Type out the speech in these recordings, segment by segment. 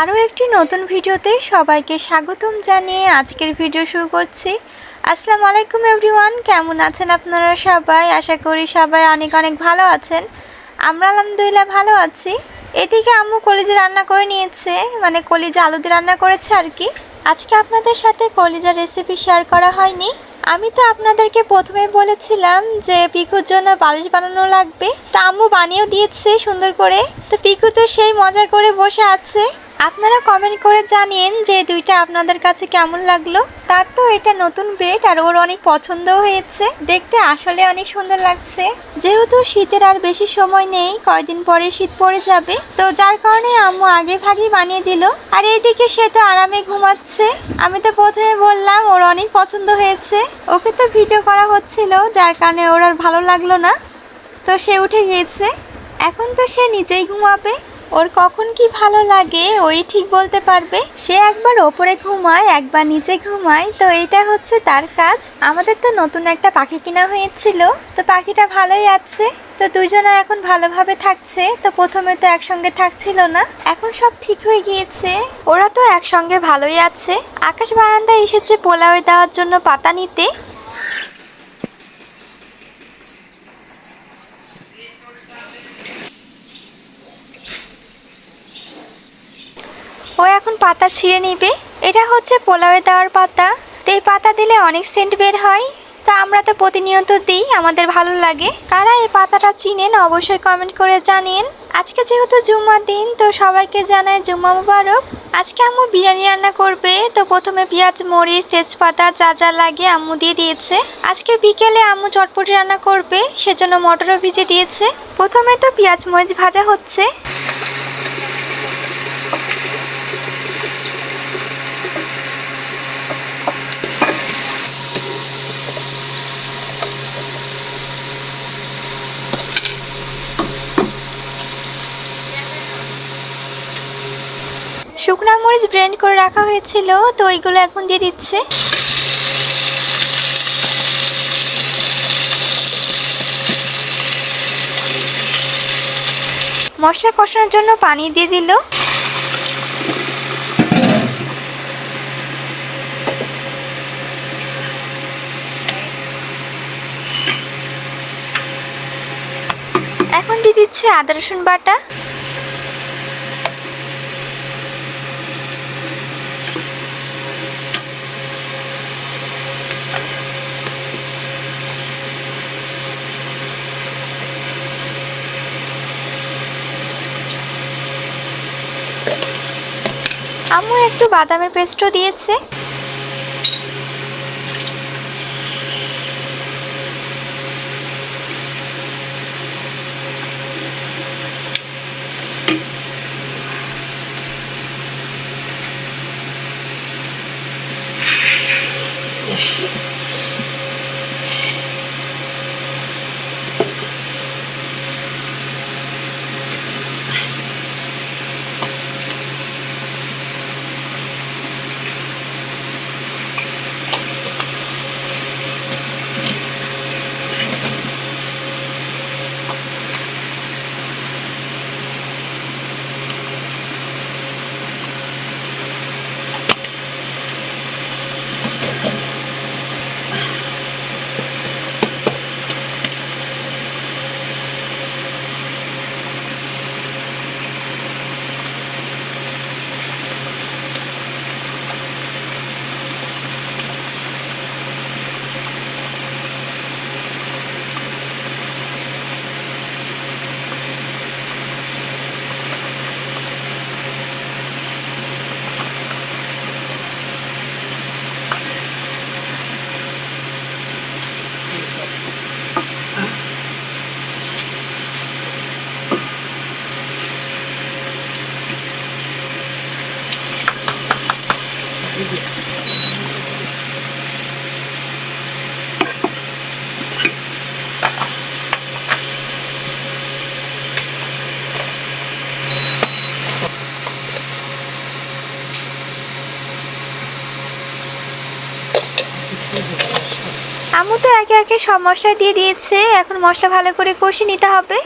আরও একটি নতুন ভিডিওতে সবাইকে স্বাগতম জানিয়ে আজকের ভিডিও শুরু করছি। আসসালামু আলাইকুম এভরিওয়ান, কেমন আছেন আপনারা সবাই? আশা করি সবাই অনেক অনেক ভালো আছেন। আমরা আলহামদুলিল্লাহ ভালো আছি। এদিকে আম্মু কলিজা রান্না করে নিয়েছে মানে কলিজা আলু দিয়ে রান্না করেছে আর কি। আজকে আপনাদের সাথে কলিজা রেসিপি শেয়ার করা হয়নি। আমি তো আপনাদেরকে প্রথমে বলেছিলাম যে পিকুর জন্য বালিশ বানানো লাগবে। তা আম্মু বানিয়েও দিয়েছে সুন্দর করে। তো পিকু তো সেই মজা করে বসে আছে। আপনারা কমেন্ট করে জানিয়েন যে দুইটা আপনাদের কাছে কেমন লাগল। তার তো এটা নতুন বেড আর ওর অনেক পছন্দও হয়েছে। দেখতে আসলে অনেক সুন্দর লাগছে। যেহেতু শীতের আর বেশি সময় নেই, কয়দিন পরে শীত পড়ে যাবে। তো যার কারণে আম্মু আগে ভাগেই বানিয়ে দিল। আর এইদিকে সে তো আরামে ঘুমাচ্ছে। আমি তো প্রথমে বললাম ওর অনেক পছন্দ হয়েছে। ওকে তো ভিডিও করা হচ্ছিল, যার কারণে ওর আর ভালো লাগল না। তো সে উঠে গিয়েছে। এখন তো সে নিজেই ঘুমাবে। ওর কখন কি ভালো লাগে, ওই ঠিক বলতে পারবে? সে একবার ওপরে ঘুমায়, একবার নিচে ঘুমায়, তো এটা হচ্ছে তার কাজ। আমাদের তো নতুন একটা পাখি কিনা হয়েছিল, তো পাখিটা ভালোই আছে, তো দুজনে এখন ভালোভাবে থাকছে, তো প্রথমে তো একসঙ্গে থাকছিল না। এখন সব ঠিক হয়ে গিয়েছে। ওরা তো একসঙ্গে ভালোই আছে। আকাশ বারান্দায় এসেছে পোলাওয়ে দেওয়ার জন্য পাতা নিতে। এখন পাতা ছিঁড়ে নিবে? এটা হচ্ছে পোলাওয়ে দেওয়ার পাতা। তো এই পাতা দিলে অনেক সেন্ট বের হয়। তা আমরা তো প্রতিনিয়ত দিই, আমাদের ভালো লাগে। কারা এই পাতাটা চিনেন অবশ্যই কমেন্ট করে জানিন আজকে যেহেতু জুম্মার দিন, তো সবাইকে জানাই জুম্মা মুবারক। আজকে আম্মু বিরিয়ানি রান্না করবে। তো প্রথমে পেঁয়াজ, মরিচ, তেজপাতা যা যা লাগে আম্মু দিয়ে দিয়েছে। আজকে বিকেলে আম্মু চটপটি রান্না করবে, সেজন্য মটরও ভিজে দিয়েছে। প্রথমে তো পেঁয়াজ, মরিচ ভাজা হচ্ছে। শুকনা মরিচ ব্লেন্ড করে রাখা হয়েছিল, তো ওইগুলো এখন দিয়ে দিচ্ছে। মশলা কষানোর জন্য পানি দিয়ে দিল। এখন দিয়ে দিচ্ছে আদা রসুন বাটা। আম্মু একটু বাদামের পেস্টও দিয়েছে। আমু তো একে একে সব মশলা দিয়ে দিয়েছে, এখন মশলা ভালো করে কষে নিতে হবে।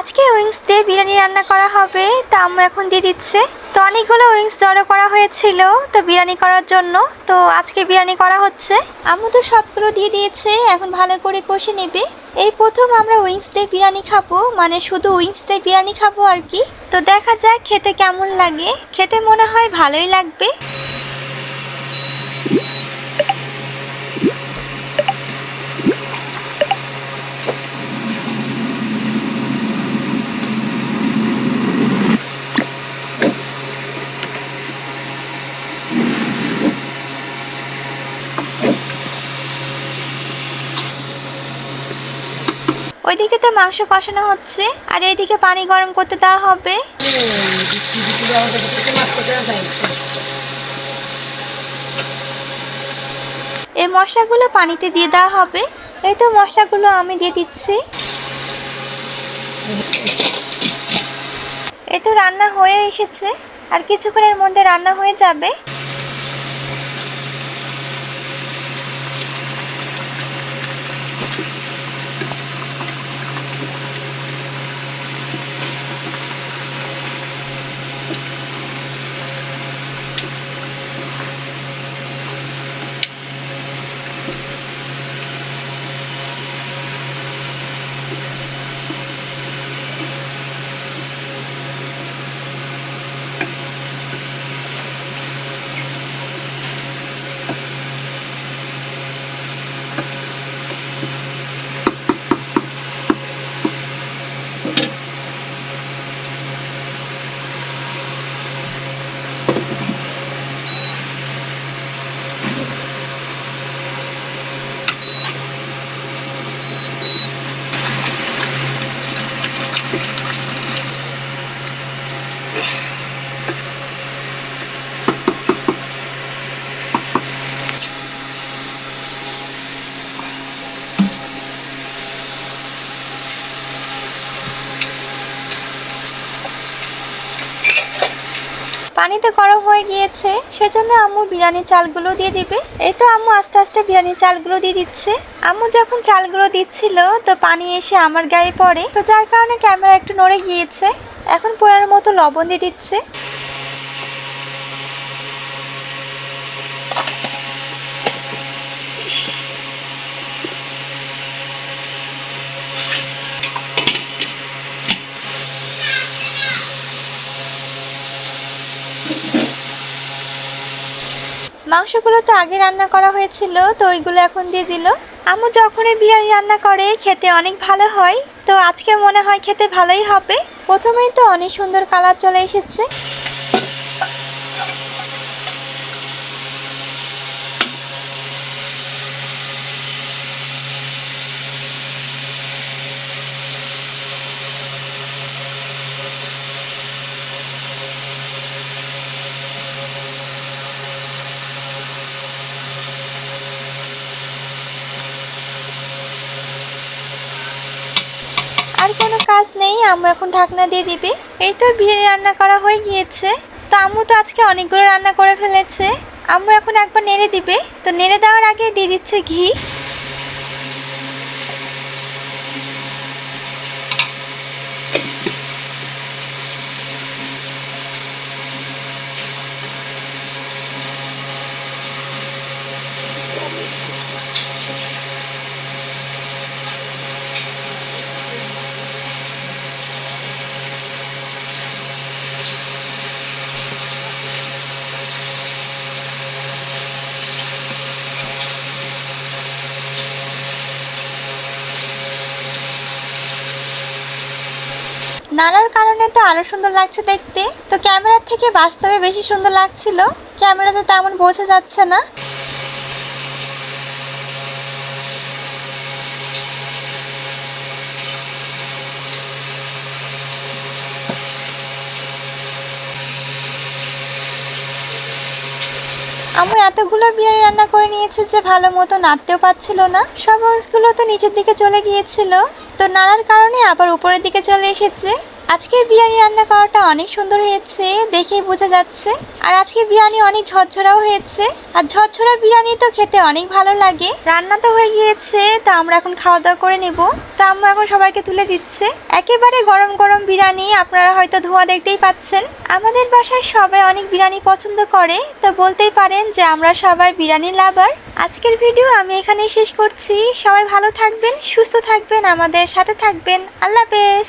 আজকে উইংস দিয়ে বিরিয়ানি রান্না করা হবে, তো আম্মু এখন দিয়ে দিচ্ছে। তো অনেকগুলো উইংস জড়ো করা হয়েছিল, তো বিরিয়ানি করার জন্য। তো আজকে বিরিয়ানি করা হচ্ছে। আম্মু তো সবগুলো দিয়ে দিয়েছে, এখন ভালো করে কষে নেবে। এই প্রথম আমরা উইংস দিয়ে বিরিয়ানি খাব মানে শুধু উইংস দিয়ে বিরিয়ানি খাব আর কি। তো দেখা যাক খেতে কেমন লাগে। খেতে মনে হয় ভালোই লাগবে। ওইদিকে তো মাংস কষানো হচ্ছে, আর এইদিকে পানি গরম করতে দেওয়া হবে। এই মশলাগুলো পানিতে দিয়ে দেওয়া হবে। এই তো মশলাগুলো আমি দিয়ে দিচ্ছি। এই তো রান্না হয়ে এসেছে, আর কিছুক্ষণের মধ্যে রান্না হয়ে যাবে। পানিতে গরম হয়ে গিয়েছে, সেজন্য আম্মু বিরিয়ানির চালগুলো দিয়ে দিবে। এই তো আম্মু আস্তে আস্তে বিরিয়ানির চালগুলো দিয়ে দিচ্ছে। আম্মু যখন চালগুলো দিচ্ছিল, তো পানি এসে আমার গায়ে পড়ে। তো যার কারণে ক্যামেরা একটু নড়ে গিয়েছে। এখন পোড়ার মতো লবণ দিয়ে দিচ্ছে। মাংসগুলো তো আগে রান্না করা হয়েছিল, তো ওইগুলো এখন দিয়ে দিল। আমু যখনই বিরিয়ানি রান্না করে, খেতে অনেক ভালো হয়। তো আজকে মনে হয় খেতে ভালোই হবে। প্রথমেই তো অনেক সুন্দর কালার চলে এসেছে। আর কোনো কাজ নেই, আম্মু এখন ঢাকনা দিয়ে দিবে। এই তো বিরিয়ানি রান্না করা হয়ে গিয়েছে। তো আম্মু তো আজকে অনেকগুলো রান্না করে ফেলেছে। আম্মু এখন একবার নেড়ে দিবে। তো নেড়ে দেওয়ার আগে দিয়ে দিচ্ছে ঘি। নানার কারণে তো আরও সুন্দর লাগছে দেখতে। তো ক্যামেরার থেকে বাস্তবে বেশি সুন্দর লাগছিল। ক্যামেরাতে তেমন বোঝা যাচ্ছে না। আম্মু এতগুলো বিরিয়ানি রান্না করে নিয়েছি যে ভালো মতো নাড়তেও পাচ্ছিল না। সব মাছগুলো তো নিচের দিকে চলে গিয়েছিল। তো নাড়ার কারণে আবার উপরের দিকে চলে এসেছে। আজকে বিরিয়ানি রান্না করাটা অনেক সুন্দর হয়েছে, দেখেই বোঝা যাচ্ছে। আর আজকে বিরিয়ানি অনেক ঝরঝরাও হয়েছে। আর ঝরঝরা বিরিয়ানি তো খেতে অনেক ভালো লাগে। রান্না তো হয়ে গিয়েছে, তো আমরা এখন খাওয়া দাওয়া করে নেব। তো আমরা এখন সবাইকে তুলে দিচ্ছে। একেবারে গরম গরম বিরিয়ানি, আপনারা হয়তো ধোঁয়া দেখতেই পাচ্ছেন। আমাদের বাসায় সবাই অনেক বিরিয়ানি পছন্দ করে। তো বলতেই পারেন যে আমরা সবাই বিরিয়ানি লাভার। আজকের ভিডিও আমি এখানেই শেষ করছি। সবাই ভালো থাকবেন, সুস্থ থাকবেন, আমাদের সাথে থাকবেন। আল্লাহ হাফেজ।